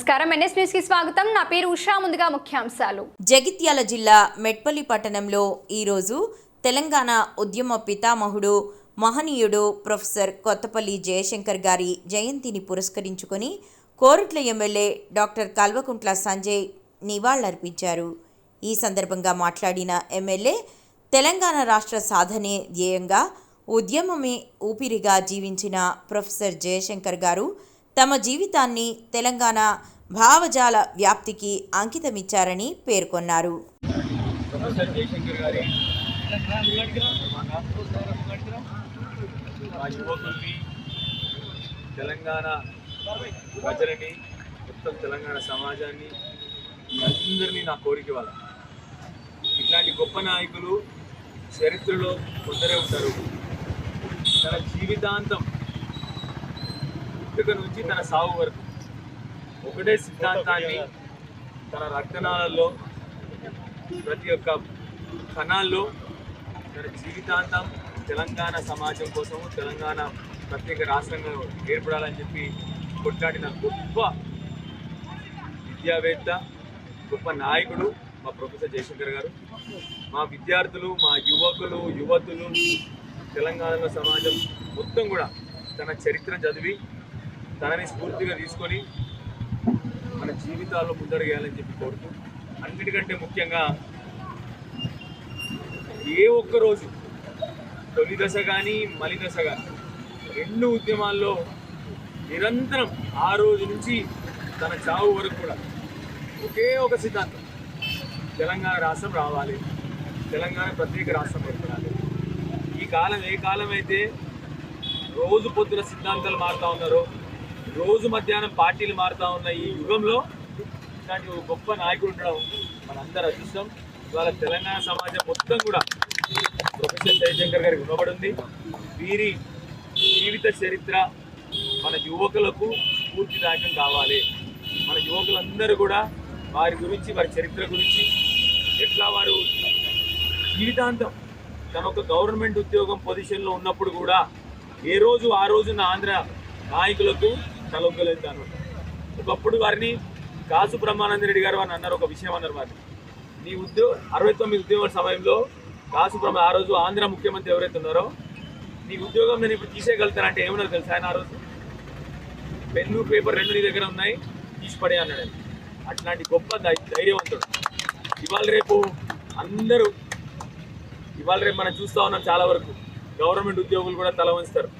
నమస్కారం. ఎన్ఎస్ న్యూస్కి స్వాగతం. నా పేరు ఉషా. ముందుగా ముఖ్యాంశాలు. జగిత్యాల జిల్లా మెట్పల్లి పట్టణంలో ఈరోజు తెలంగాణ ఉద్యమ పితామహుడు మహనీయుడు ప్రొఫెసర్ కొత్తపల్లి జయశంకర్ గారి జయంతిని పురస్కరించుకొని కోరుట్ల ఎమ్మెల్యే డాక్టర్ కల్వకుంట్ల సంజయ్ నివాళులర్పించారు. ఈ సందర్భంగా మాట్లాడిన ఎమ్మెల్యే తెలంగాణ రాష్ట్ర సాధనే ధ్యేయంగా ఉద్యమమే ఊపిరిగా జీవించిన ప్రొఫెసర్ జయశంకర్ గారు తమ జీవితాన్ని తెలంగాణ భావజాల వ్యాప్తికి అంకితమిచ్చారని పేర్కొన్నారు. యువకుల్ని తెలంగాణ ప్రజలని మొత్తం తెలంగాణ సమాజాన్ని అందరినీ నా కోరిక వాళ్ళ ఇట్లాంటి గొప్ప నాయకులు చరిత్రలో కొందరే ఉంటారు. తన జీవితాంతం పుట్టుక నుంచి తన సాగు వరకు ఒకటే సిద్ధాంతాన్ని తన రక్తనాళాల్లో ప్రతి ఒక్క కణాల్లో తన జీవితాంతం తెలంగాణ సమాజం కోసం తెలంగాణ ప్రత్యేక రాష్ట్రంగా ఏర్పడాలని చెప్పి కొట్లాడిన గొప్ప విద్యావేత్త గొప్ప నాయకుడు మా ప్రొఫెసర్ జయశంకర్ గారు. మా విద్యార్థులు మా యువకులు యువతులు తెలంగాణ సమాజం మొత్తం కూడా తన చరిత్ర చదివి తనని స్ఫూర్తిగా తీసుకొని జీవితాల్లో ముందడుగేయాలని చెప్పి కోరుతూ అన్నిటికంటే ముఖ్యంగా ఏ ఒక్క రోజు తొలి దశ కానీ మలి దశ కానీ రెండు ఉద్యమాల్లో నిరంతరం ఆ రోజు నుంచి తన చావు వరకు కూడా ఒకే ఒక సిద్ధాంతం. తెలంగాణ రాష్ట్రం రావాలి. తెలంగాణ ప్రత్యేక రాష్ట్రం ఏర్పడాలి. ఈ కాలం ఏ కాలం అయితే రోజు పొద్దున సిద్ధాంతాలు మారుతూ ఉన్నారో రోజు మధ్యాహ్నం పార్టీలు మారుతూ ఉన్న ఈ యుగంలో ఇలాంటి ఒక గొప్ప నాయకుడు ఉండడం మనందరి అదృష్టం. ఇవాళ తెలంగాణ సమాజం మొత్తం కూడా ప్రొఫెసర్ జయశంకర్ గారికి రుణపడింది వీరి జీవిత చరిత్ర మన యువకులకు స్ఫూర్తిదాయకం కావాలి. మన యువకులందరూ కూడా వారి గురించి వారి చరిత్ర గురించి ఎట్లా వారు జీవితాంతం తన ఒక గవర్నమెంట్ ఉద్యోగం పొజిషన్లో ఉన్నప్పుడు కూడా ఏ రోజు ఆ రోజున ఆంధ్ర నాయకులకు తలొగ్గలేదాను ఒకప్పుడు వారిని కాసు బ్రహ్మానంద రెడ్డి గారు అని అన్నారు ఒక విషయం అన్నారు మరి. నీ ఉద్యోగ అరవై తొమ్మిది ఉద్యోగ సమయంలో కాసు బ్రహ్మ ఆ రోజు ఆంధ్ర ముఖ్యమంత్రి ఎవరైతే ఉన్నారో నీ ఉద్యోగం నేను ఇప్పుడు తీసేయగలుగుతానంటే ఏమన్నారు తెలుసా ఆయన ఆ రోజు? పెన్ను పేపర్ రెండు నీ దగ్గర ఉన్నాయి తీసిపడే అన్నాడు. అట్లాంటి గొప్ప ధైర్యవంతుడు. ఇవాళ రేపు అందరూ ఇవాళ రేపు మనం చూస్తా ఉన్నాం చాలా వరకు. గవర్నమెంట్ ఉద్యోగులు కూడా తల వంచుతారు.